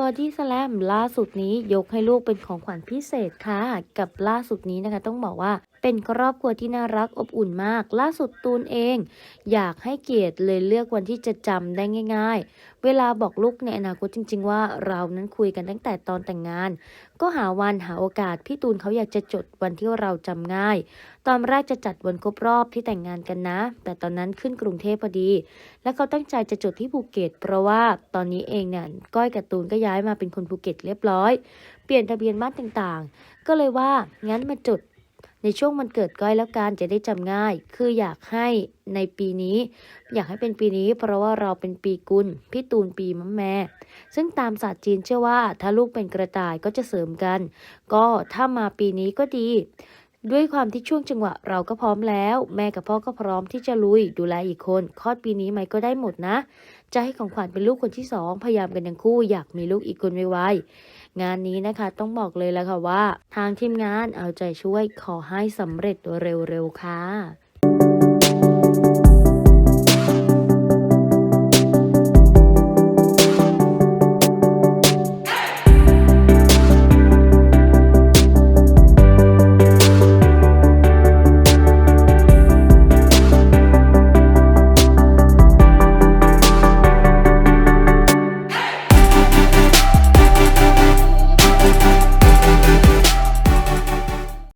บอดี้สแลมล่าสุดนี้ยกให้ลูกเป็นของขวัญพิเศษค่ะ กับล่าสุดนี้นะคะ ต้องบอกว่า เป็นครอบครัวที่น่ารักอบอุ่นมาก ล่าสุดตูนเอง อยากให้เกียรติเลยเลือกวันที่จะจำได้ง่าย ๆ เวลาบอกลูกในอนาคตจริง ๆ ว่าเรานั้นคุยกันตั้งแต่ตอนแต่งงาน ก็หาวันหาโอกาสพี่ตูนเขาอยากจะจดวันที่เราจำง่าย ตอนแรกจะจัดวันครบรอบที่แต่งงานกันนะ แต่ตอนนั้นขึ้นกรุงเทพพอดี และเขาตั้งใจจะจดที่ภูเก็ต เพราะว่าตอนนี้เองเนี่ยก้อยกับตูนก็ย้ายมาเป็นคนภูเก็ตเรียบร้อย เปลี่ยนทะเบียนบ้านต่างๆ ก็เลยว่างั้นมาจด ในช่วงวันเกิดก้อยแล้วกันจะได้จำง่าย คืออยากให้ในปีนี้ อยากให้เป็นปีนี้ เพราะว่าเราเป็นปีกุลพี่ตูนปีมะแม่ซึ่งตามศาสตร์จีนเชื่อว่า ถ้าลูกเป็นกระต่ายก็จะเสริมกัน ก็ถ้ามาปีนี้ก็ดี ด้วยความที่ช่วงจังหวะเราก็พร้อมแล้ว แม่กับพ่อก็พร้อมที่จะลุยดูแลอีกคนคลอดปีนี้ไหมก็ได้หมดนะ จะให้ของขวัญเป็นลูกคนที่สองพยายามกันทั้งคู่อยากมีลูกอีกคนไวๆงานนี้นะคะต้องบอกเลยแล้วค่ะว่า ทางทีมงานเอาใจช่วยขอให้สำเร็จเร็วๆค่ะ